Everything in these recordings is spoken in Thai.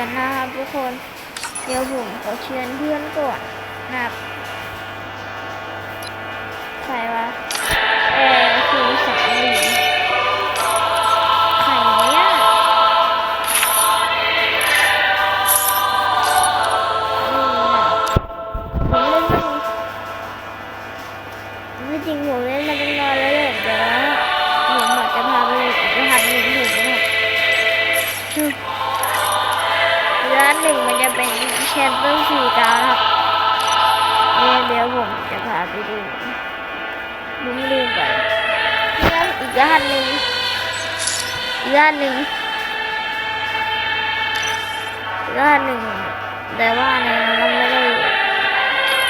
กันนะครับทุกคน เดี๋ยวผมขอเชิญเพื่อนก่อนนะครับใครวะเออคือสามีใครเนี่ยผมเล่นไม่จริงผมเล่นมาตั้งนาน เป็นแชมเปี้ยนสี่ดาวครับเนี่ยเดี๋ยวผมจะพาไปดูลุงลืมก่อนนี่อีกร้านหนึ่งอีกร้านหนึ่งอีกร้านหนึ่งแต่ว่าในนั้นมันไม่ได้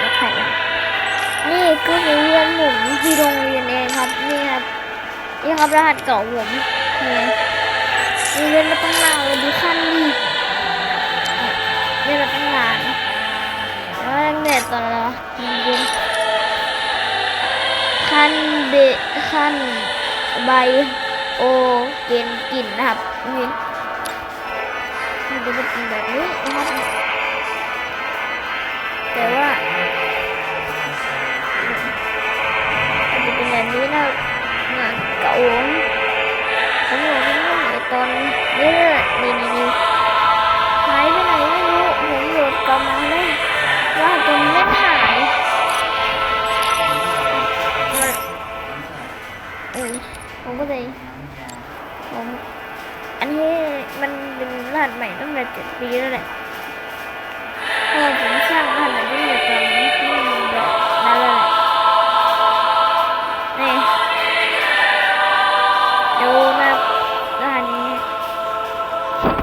รัแข่งนี่ก็คือเพื่อนผมที่โรงเรียนเองครับนี่ครับนี่ครับรหัสเก่าผมนี่มีเล่นมาตั้งนานเลยดูขั้นดิ ต่อนเรามันเรียนขั้นเดขั้นใบโอเกนกินนะครับนี่มันจะเป็นแบบนี้นะครับแต่ว่ามันจะเป็นแบบนี้นะงานเก่าผมผมบอกว่าในตอน มันเป็นรหัสใหม่ตั้งแต่เจ็ดปีแล้วแหละเพอผมสร้างรหัสใหม่ตั้งแต่ตอนนี้ที่มันแบบนั่นแหละนี่ดูนะครับรหัสนี้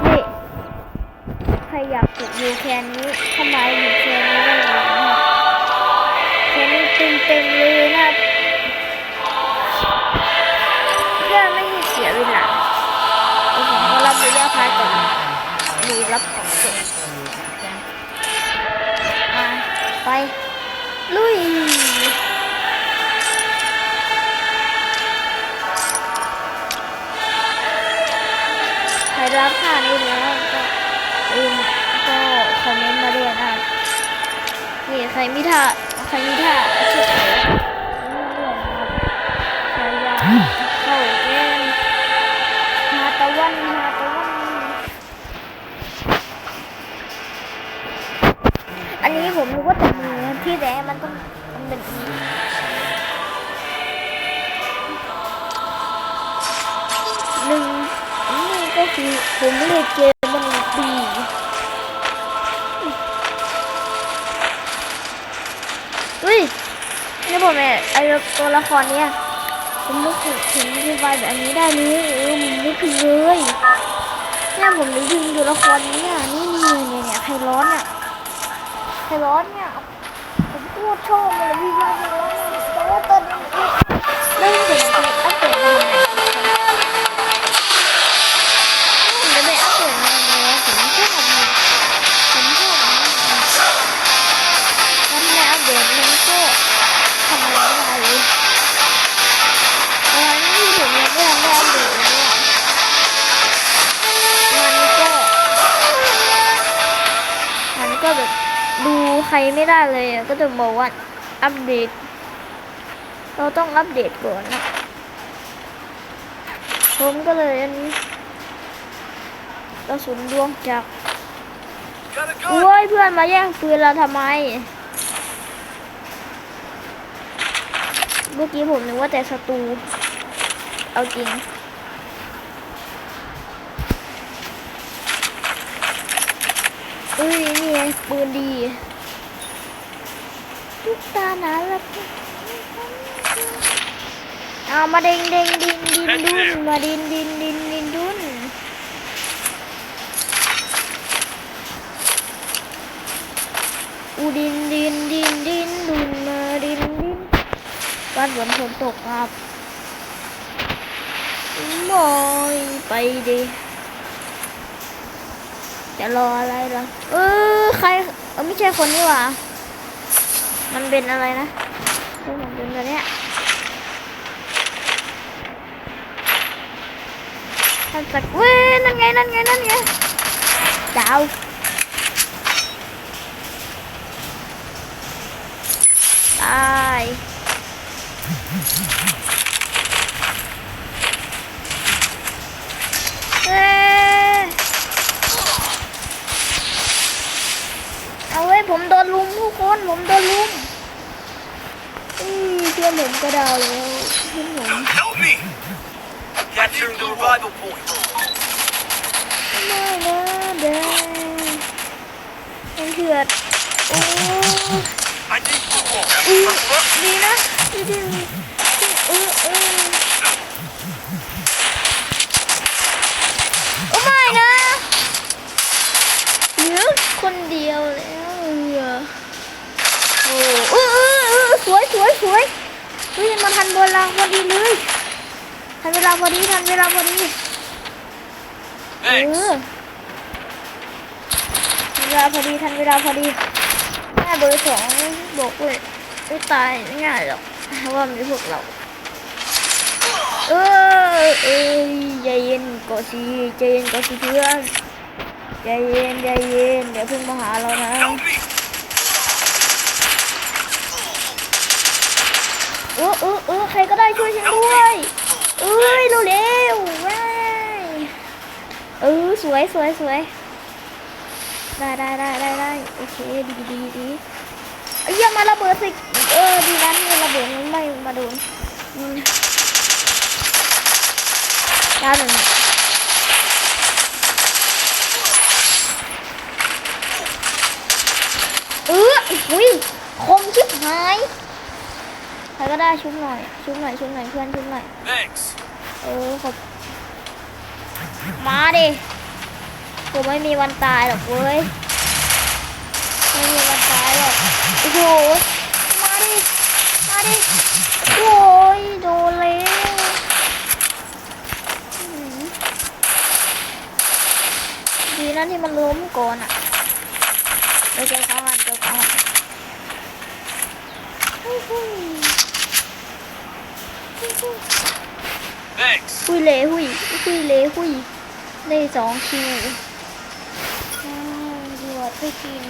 นี่ใครอยากฝึกยูแคนนี้เข้ามายู ของเสร็จมาไป ลุยใครรับค่านี้แล้วก็อืมก็คอมเมนต์มาด้วยนะนี่ใครมีท่าใครมีท่าช่วยเหลื นนี้ผมรู้ว่าแต่มือที่แท้มันต้องมันเป็นนี้หนึ่งนี่ก็คือผมเล่นเกมมันปีอุ้ยนี่ผมเนี่ยไอตัวละครเนี้ยผมนึกถึงถึงรีวายแบบนี้ได้เลยเออผมนึกถึงเลยเนี่ยผมนึกถึงตัวละครเนี้ยนี่นี่เนี่ยเนี่ยไครร้อนอะ ร้อนเนี่ย ผมโคตรชอบเลยรีวายไคร้อนเนี่ยแต่ว่าตอนนี้เริ่มเห็นอัปเด รไม่ได้เลยก็จะบอกว่าอัปเดต เราต้องอัปเดตก่อนนะผมก็เลยอันนี้กระสุนดวงจากโอ้ยเพื่อนมาแย่งปืนเราทำไม เมื่อกี้ผมนึกว่าแต่ศัตรู เอาจริงเอ้ยนี่ไงปืนดี ตุ๊กตาหนารักเอามาเด้งเด้งดินดินดุนมาดินดินดินดินดุนอูดินดินดินดินดุนมาดินดินบ้านฝนฝนตกครับมอยไปดิจะรออะไรล่ะ เออ ใคร เออไม่ใช่คนนี่หว่า มันเป็นอะไรนะเออมันเป็นแบบเนี้ยท่านสักเว้ยนั่นไงนั่นไงนั่นไงดาวตายเอ้ยเอาไว้ยผมโดนลุมทุกคนผมโดนลุม อเพื่อนผมก็ดาวแล้วเพื่อนผม Help me! Capturing the revival point. ไม่นะเด้มันเถื่อนโอ้ I need the wall. อือดีนะดีดีเออเออโอ้ไม่นะเหลือคนเดียวแล้วเหรอโอ้เออเออเออสวยสวยสวยเฮ้ยมาทันเวลาพอดีเลย ทันเวลาพอดีทันเวลาพอดีเอ Thanks. อทันเวลาพอดีทันเวลาพอดีแม่เบอร์สองบอกเลยไม่ตายง่ายหรอกเพราะว่ามีพวกเรา เออเอ้ยใจเย็นก่อนสิใจเย็นก่อนสิเพื่อนใจเย็นใจเย็นเดี๋ยวเพิ่งมาหาเรานะ Help me! เออเออเออใครก็ได้ช่วยฉันด้วย เอ้ยเร็วว้ายเออสวยสวยสวยได้ได้ได้ได้ได้โอเคดีดีดีเอ้ยมาระเบิดสิเออดีนั้นมันระเบิดมันไม่มาโดนไดาวหนึ่งเอออุ้ยคมชิบหาย ใครก็ได้ชุบห น่อยชุบหน่อยชุบหน่อยเพื่อนชุบหน่อย Thanks. เออขอบมาดิกูไม่มีวันตายหรอกเว้ยไม่มีวันตายหรอกโอ้โหมาดิมาดิโอ้ยโดนแล้วอื้อหือดีนะที่มันล้มก่อนอะไปเจอเขาหันเจอเขาหันฮู้ฮู้ฮู้ฮู้ Thanks. หุยเละหุยหุยเละหุยได้สองคิวอ้าวดีกว่าไปกิน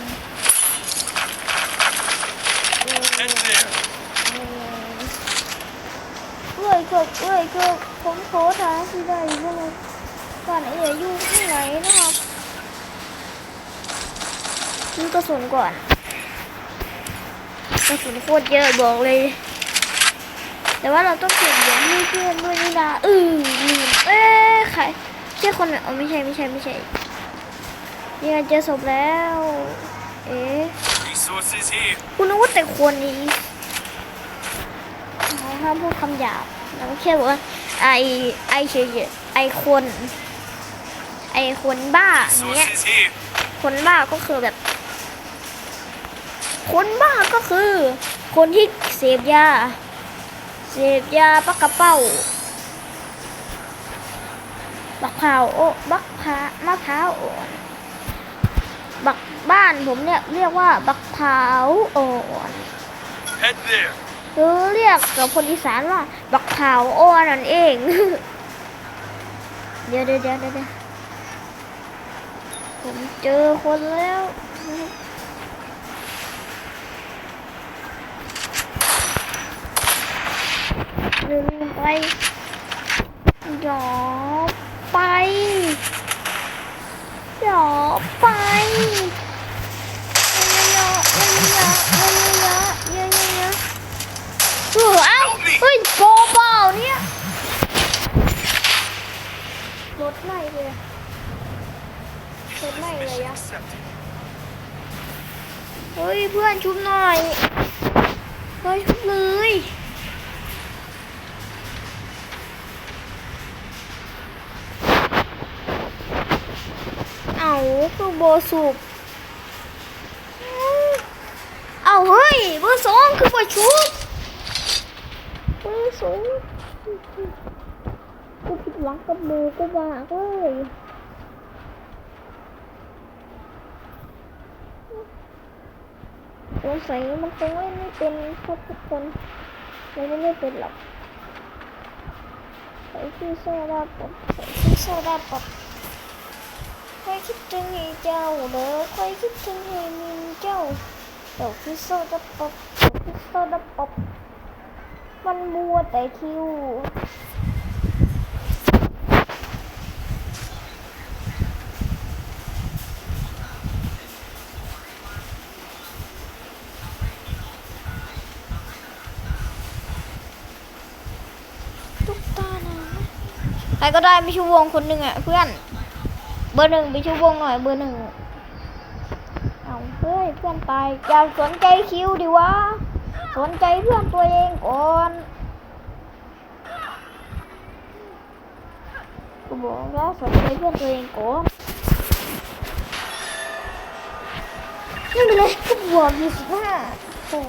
เออ Head there. เอ้ยเกิดเอ้ยเกิดผมโทษหาที่ได้อยู่เลยก่อนไอ้เหยอยู่ที่ไหนนะครับซื้อกระสุนก่อนกระสุนโคตรเยอะบอกเลย แต่ว่าเราต้องเก็บอย่างให้เพื่อนด้วยนี่นะเออลืมเอ้ยใครใช่คนไหนอ๋อไม่ใช่ไม่ใช่ไม่ใช่ยังไงเจอศพแล้ว เอ๊ะคุณนึกว่าแต่คนนี้ห้ามพูดคำหยาบเราก็แค่บอกว่าไอไอเฉยไอคน ไอคนบ้าอย่างเงี้ยคนบ้าก็คือแบบ คนบ้าก็คือ คนที่เสพยา เสพยาปักกระเป้าบักพร้าวโอ้บักพร้ามะพร้าวอ่อนบักบ้านผมเนี่ยเรียกว่าบักพร้าวอ่อน Head there. หรือเรียกกับคนอีสานว่า บักพร้าวอ่อนนั่นเอง เดี๋ยวเดี๋ยวเดี๋ยวเดี๋ยวผมเจอคนแล้ว เดินไปหยอไปหยอไปเยอะๆเยอะๆเยอะเยอะเยอะๆเออเอ้าเฮ้ยโกเปล่าเนี่ยรถไหนเลยรถไหนเลยอะเฮ้ยเพื่อนชุบหน่อยเฮ้ยชุบเลย คือโบสูบเอาเฮ้ยเบอร์สองคือประชุบเบอร์สองกูผิดหวังกับโบกูบ้าเลยสงสัยมันคงเล่นไม่เป็นครบทุกคนเลยไม่เล่นเป็นหรอกใส่ชื่อโซดาปอบใส่ชื่อโซดาป อยคิดถึงให้เจ้าเด้อคอยคิดถึงให้มินเจ้าเจ้าคือโซดาป๊อปเจ้าคือโซดาป๊อปมันมัวแต่คิวตุ๊กตาหนใครก็ได้ไปชูวงคนหนึ่งอะเพื่อน เบอร์หนึ่งไปชูวงหน่อยเบอร์หนึ่งเอาเฮ้ยเพื่อนตายอย่าสนใจคิวดิวะ สนใจเพื่อนตัวเองก่อนกูบอกแล้วสนใจเพื่อนตัวเองก่อนไม่เป็นไรกูบวกยี่สิบห้าโอ้